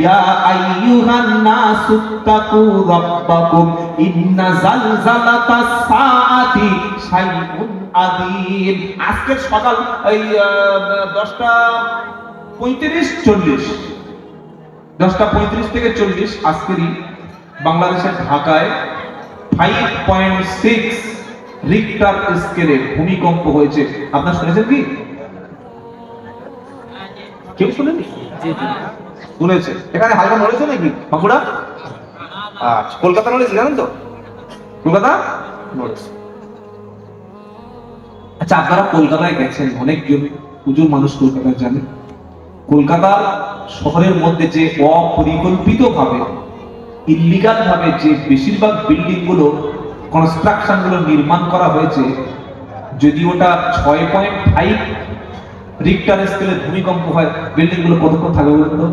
ইয়া আইয়ুহান নাসু তাকু রাব্বাকুম ইন্না জালজালাতাস সাআতি শাইউন আযীম। আজকের সকাল এই দশটা পঁয়ত্রিশ চল্লিশ। দশটা পঁয়ত্রিশ থেকে চল্লিশ আজকেরই বাংলাদেশের ঢাকায় ফাইভ পয়েন্ট সিক্স রিক্টার স্কেলে ভূমিকম্প হয়েছে। আপনার শুনেছেন কি? কেউ শুনেনি? শুনেছে। এখানে হালকা নড়েছে নাকি, বাঁকুড়া? আচ্ছা কলকাতা নড়েছে জানেন তো? কলকাতা? নড়েছে আচ্ছা আপনারা কলকাতায় গেছেন অনেকজন প্রচুর মানুষ কলকাতায় জানেন। কলকাতা শহরের মধ্যে যে অপরিকল্পিত ভাবে ইলিগাল ভাবে যে বেশিরভাগ বিল্ডিংগুলো কনস্ট্রাকশনগুলো নির্মাণ করা হয়েছে, যদি ওটা ছয় পয়েন্ট ফাইভ রিক্টার স্কেলে ভূমিকম্প হয় বিল্ডিংগুলো কতক্ষণ থাকবে বলুন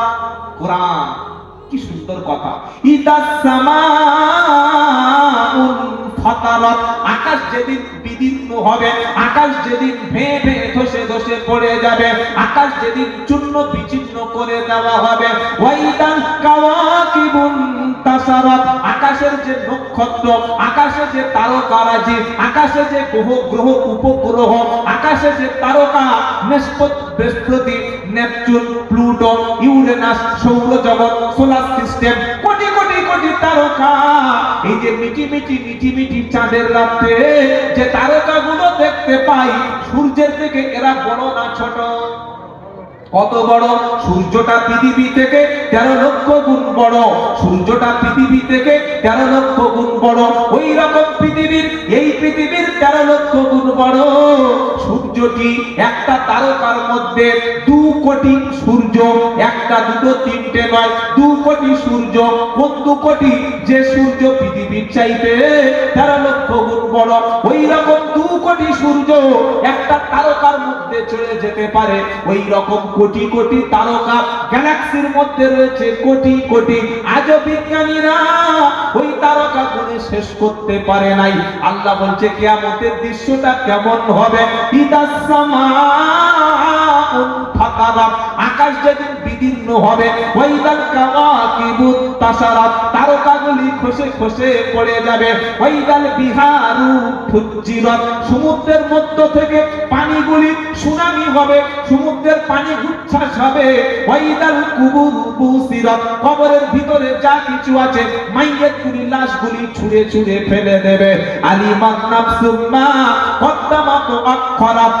কি সুন্দর কথা। আকাশ যেদিন বিদীর্ণ হবে, আকাশ যেদিন ভে ভে ধসে ধসে পড়ে যাবে, আকাশ যেদিন চূর্ণ বিচ্ছিন্ন করে দেওয়া হবে ওয়াইদান কাওয়াকিবুন তাসারাত আকাশের যে নক্ষত্র, আকাশে যে তারকারাজি, আকাশে যে গ্রহ গ্রহ উপগ্রহ, আকাশে যে তারকা, বৃহস্পতি নেপচুন, প্লুটো, ইউরেনাস, সৌরজগৎ, সোলার সিস্টেম, কোটি কোটি কোটি তারকা। এই যে মিটি মিটি মিটি মিটি চাঁদের রাতে যে তারকাগুলো দেখতে পাই, সূর্যের থেকে এরা বড় কত বড়? সূর্যটা পৃথিবী থেকে তেরো লক্ষ গুণ বড়। সূর্যটা পৃথিবী থেকে তেরো লক্ষ গুণ বড়। ওই রকম পৃথিবীর, এই পৃথিবীর তেরো লক্ষ গুণ বড়। সূর্যটি একটা তারকার মধ্যে দু কোটি সূর্য, একটা দুটো তিনটে নয়, দু কোটি সূর্য কোন দু কোটি যে সূর্য পৃথিবীর চাইতে তেরো লক্ষ গুণ বড়। ওই রকম দু কোটি সূর্য একটা তারকার মধ্যে চলে যেতে পারে। ওই রকম কোটি কোটি তারকা গ্যালাক্সির মধ্যে রয়েছে, কোটি কোটি আজও বিজ্ঞানীরা ওই তারকা গুণে শেষ করতে পারে নাই। আল্লাহ বলছে, কিয়ামতের দৃশ্যটা কেমন হবে? ইদাস আকাশ যেদিন বিদীর্ণ হবে। ওয়াইদাল কাওয়াকিবুত তাসারাত তারকাগুলি খসে খসে পড়ে যাবে। ওয়াইদাল বিহারু ফুজ্জিরাত, সমুদ্রের মধ্য থেকে পানিগুলি সুনামি হবে, সমুদ্রের পানি উচ্ছ্বাস হবে। ওয়াইদাল কুবুর বুসিরাত, কবরের ভিতরে যা কিছু আছে, মাইয়ের গুলি লাশগুলি ছুঁড়ে ছুঁড়ে ফেলে দেবে। আলিমান নাফসুম্মা, কদ্দামাত আক্ষরাত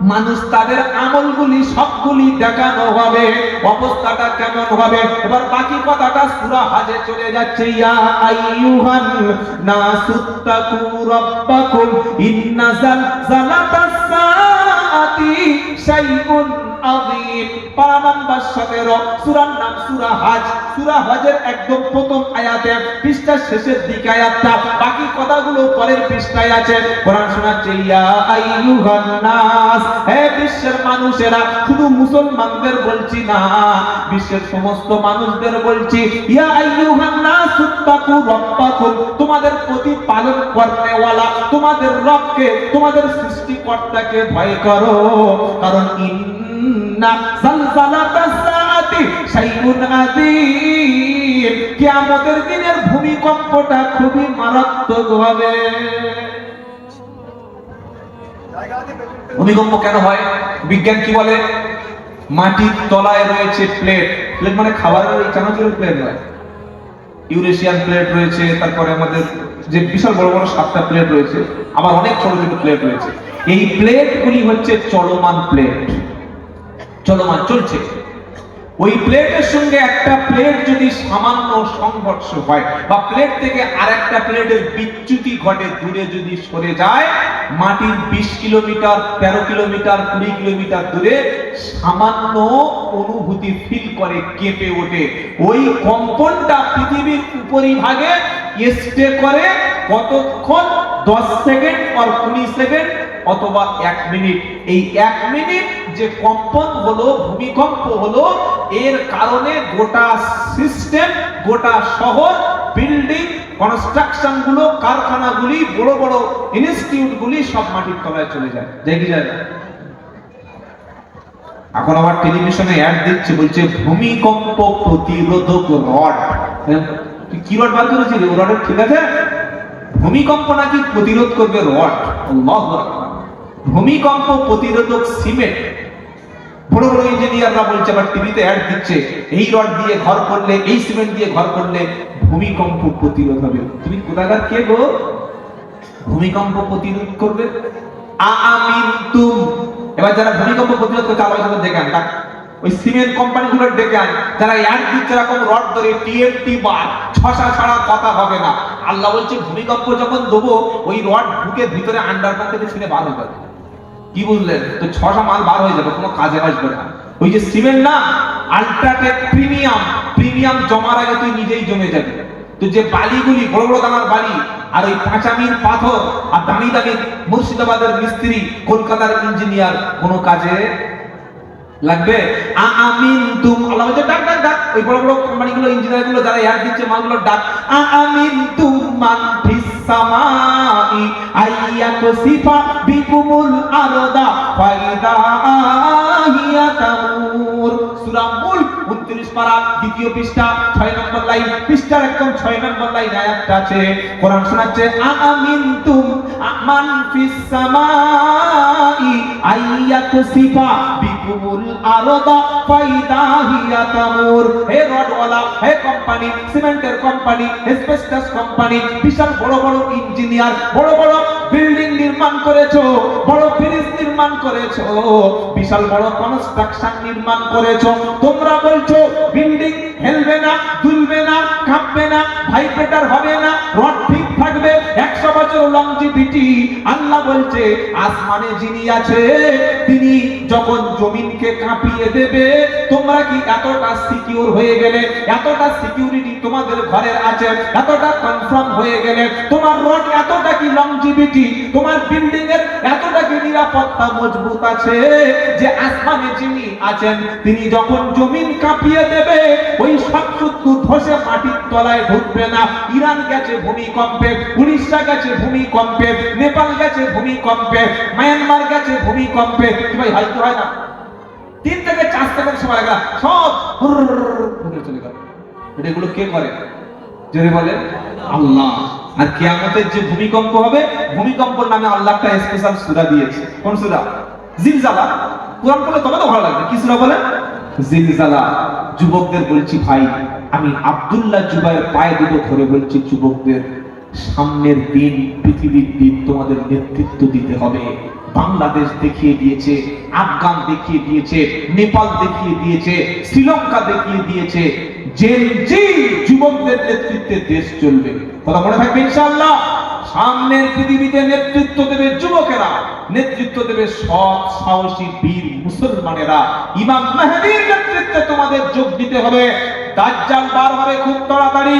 মানুষ তাদের আমলগুলি সবগুলি দেখানো হবে, অবস্থাটা কেমন হবে? এবার বাকি কথাটা সূরা হাজে চলে যাচ্ছে, ইয়া আইয়ুহান নাসুত্তাকু ইন্না সাআতি শাইউন আযীম। পারা নাম্বার 17 সূরার নাম সূরা হাজ। সূরা হজের একদম প্রথম আয়াতে, পৃষ্ঠার শেষের দিকে আয়াতটা, বাকি কথাগুলো পরের পৃষ্ঠায় আছে। কোরআন শোনাচ্ছে, ইয়া আইয়ুহান নাস হে বিশ্বের মানুষেরা, শুধু মুসলমানদের বলছি না, বিশ্বের সমস্ত মানুষদের বলছি, ইয়া আইয়ুহান নাস তাকু রাব্বাকুম তোমাদের প্রতি পালন করনেওয়ালা তোমাদের রবকে, তোমাদের সৃষ্টিকর্তাকে ভয় করো, কারণ ইন্না জালজালাতাস সাআতি শাইউন আযীম। কিয়ামতের দিনের ভূমিকম্পটা খুবই মারাত্মক হবে। ভূমিকম্প কেন হয়? বিজ্ঞান কি বলে? মাটির তলায় রয়েছে প্লেট। প্লেট মানে খাবারের ওই চানাচুরের প্লেট নয়। ইউরেশিয়ান প্লেট রয়েছে, তারপরে আমাদের যে বিশাল বড় বড় সাতটা প্লেট রয়েছে, আবার অনেক ছোট ছোট প্লেট রয়েছে। এই প্লেটগুলি হচ্ছে চলমান প্লেট। চলমান, চলছে। ওই প্লেটের সঙ্গে একটা প্লেট যদি সামান্য সংঘর্ষ হয় বা প্লেট থেকে আরেকটা প্লেটের বিচ্যুতি ঘটে, দূরে যদি সরে যায়, মাটির বিশ কিলোমিটার, তেরো কিলোমিটার, কুড়ি কিলোমিটার দূরে সামান্য অনুভূতি ফিল করে, কেঁপে ওঠে। ওই কম্পনটা পৃথিবীর উপরিভাগে স্টে করে কতক্ষণ? দশ সেকেন্ড আর কুড়ি সেকেন্ড? অথবা এক মিনিট। এই এক মিনিট যে কম্পন হলো, ভূমিকম্প হলো, এর কারণে গোটা সিস্টেম, গোটা শহর, বিল্ডিং কনস্ট্রাকশনগুলো কারখানাগুলি, বড় বড় ইনস্টিটিউট গুলি সব মাটির তলায় চলে যায়। দেখি যায় এখন আবার টেলিভিশনে অ্যাড দিচ্ছে, বলছে ভূমিকম্প প্রতিরোধক রড। তুই কি রড বার করেছিস ও রডের ঠিক আছে? ভূমিকম্প নাকি প্রতিরোধ করবে রড। আল্লাহু। ভূমিকম্প প্রতিরোধক সিমেন্ট। বড় বড় ইঞ্জিনিয়াররা বলছে, আবার টিভিতে অ্যাড দিচ্ছে, এই রড দিয়ে ঘর করলে, এই সিমেন্ট দিয়ে ঘর করলে ভূমিকম্প প্রতিরোধ হবে। তুমি কোথাকার কে গো? ভূমিকম্প প্রতিরোধ করবে? আমিন তুম। এবার যারা ভূমিকম্প প্রতিরোধ ওই সিমেন্ট কোম্পানিগুলোর ডেকে আন। যারা এক দিচ্ছে, এরকম রড ধরে টিএমটি ছসা ছাড়া কথা হবে না। আল্লাহ বলছে, ভূমিকম্প যখন দেবো, ওই রড ঢুকে ভিতরে আন্ডারগ্রাউন্ড থেকে ছিঁড়ে বার হয়ে কি বুঝলেন? তো ছশো মাল বার হয়ে যাবে, কোনো কাজে আসবে না। ওই যে সিমেন্ট না আল্ট্রাটেক প্রিমিয়াম প্রিমিয়াম জমার আগে তুই নিজেই জমে যাবে। তো যে বালিগুলি, বড় বড় দানার বালি, আর ওই পাঁচামির পাথর আর দামি দামি মুর্শিদাবাদের মিস্ত্রি, কলকাতার ইঞ্জিনিয়ার, কোনো কাজে লাগবে? আমিন তুম, আল্লাহ বলছে, ডাক ডাক ডাক। ওই বড় বড় কোম্পানিগুলো ইঞ্জিনিয়ারগুলো যারা এয়ার দিচ্ছে মালগুলো ডাক। আমিন তুম মান ফিস সামাই আইয়াকুসিফা বিকুমুল আরদা ফাইদা হিয়া তামুর সূরা মুলক 29 পারা দ্বিতীয় পৃষ্ঠা 6 নম্বর লাইন। পৃষ্ঠার একদম 6 নম্বর লাইন আয়াতটা আছে। কোরআন শোনাচ্ছে আ আমিন তুম মান ফিস সামাই আইয়াকুসিফা বিকুমুল আরদা ফাইদা হিয়া তামুর। হে রডওয়ালা, হে কোম্পানি, সিমেন্টের কোম্পানি এসবেস্টাস কোম্পানি, বিশাল বড় বড় ইঞ্জিনিয়ার, বড় বড় বিল্ডিং নির্মাণ করেছ, বড় ব্রিজ নির্মাণ করেছ, বিশাল বড় কনস্ট্রাকশন নির্মাণ করেছ। তোমরা বলছো বিল্ডিং হেলবে না, দুলবে না কাঁপবে না ভাইব্রেটার হবে না, রড থাকবে। একশো বছর লংজিভিটি আল্লাহ বলছে, আসমানে যিনি আছে, তিনি যখন জমিনকে কাঁপিয়ে দেবে, তোমরা কি এতটা সিকিউর হয়ে গেলে? এতটা সিকিউরিটি তোমাদের ঘরের আছে, এতটা কনফার্ম হয়ে গেলে? তোমার রড এতটা কি লংজিভিটি তোমার বিল্ডিং এর এতটা কি নিরাপত্তা মজবুত আছে? যে আসমানে যিনি আছেন, তিনি যখন জমিন কাঁপিয়ে দেবে, ওই সব শত্রু ধসে মাটির তলায় ঢুকবে না। ইরান গেছে ভূমিকম্পে উড়িষ্যা গেছে ভূমিকম্পে, নেপাল গেছে ভূমিকম্পে, মায়ানমার গেছে ভূমিকম্পে। কি ভাই হয়তো হয় না। তিন থেকে চার সেকেন্ড সময় লাগা। সব চলে গেল। এগুলো কে করে? বলে, আল্লাহ। আর যে ভূমিকম্প হবে, ভূমিকম্পর নামে আল্লাহ একটা স্পেশাল সূরা দিয়েছে। কোন সূরা? জিলজালা। কোরআন পড়লে তবে তো ভালো লাগবে। কি সূরা বলে? জিলজালা। যুবকদের বলছি, ভাই, আমি আব্দুল্লাহ জুবাইর পায়ে দুটো ধরে বলছি, যুবকদের। সামনের দিন, পৃথিবীর দিন তোমাদের নেতৃত্ব দিতে হবে। বাংলাদেশ দেখিয়ে দিয়েছে, আফগান দেখিয়ে দিয়েছে, নেপাল দেখিয়ে দিয়েছে, শ্রীলঙ্কা দেখিয়ে দিয়েছে। যে যে যুবকদের নেতৃত্বে দেশ চলবে, কথা মনে থাকবে ইনশাআল্লাহ। সামনের পৃথিবীতে নেতৃত্ব দেবে যুবকেরা, নেতৃত্ব দেবে সৎ, সাহসী, বীর মুসলমানেরা। ইমাম মেহেদির নেতৃত্বে তোমাদের যোগ দিতে হবে। দাজ্জাল বার হবে খুব তাড়াতাড়ি।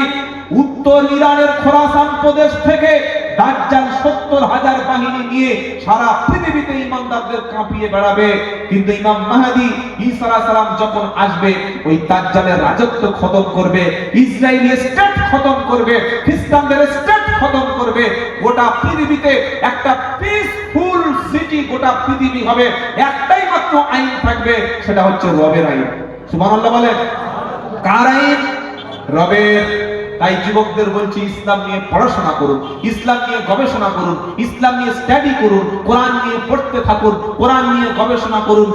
উত্তর ইরানের খোরাসান প্রদেশ থেকে দাজ্জাল সত্তর হাজার বাহিনী নিয়ে সারা পৃথিবীতে ইমানদারদের কাঁপিয়ে বেড়াবে। কিন্তু ইমাম মাহাদি ঈসা সালাম যখন আসবে, ওই দাজ্জালের রাজত্ব খতম করবে ইসরায়েলি স্টেট খতম করবে, খ্রিস্টানদের স্টেট খতম করবে, গোটা পৃথিবীতে একটা পিসফুল সিটি গোটা পৃথিবী হবে। একটাই মাত্র আইন থাকবে, সেটা হচ্ছে রবের আইন। সুবহানাল্লাহ বলেন। কার আইন? রবের। তাই যুবকদের বলছি, ইসলাম নিয়ে পড়াশোনা করুন, ইসলাম নিয়ে গবেষণা করুন, ইসলাম নিয়ে স্টাডি করুন, কোরআন নিয়ে পড়তে থাকুন, কোরআন নিয়ে গবেষণা করুন।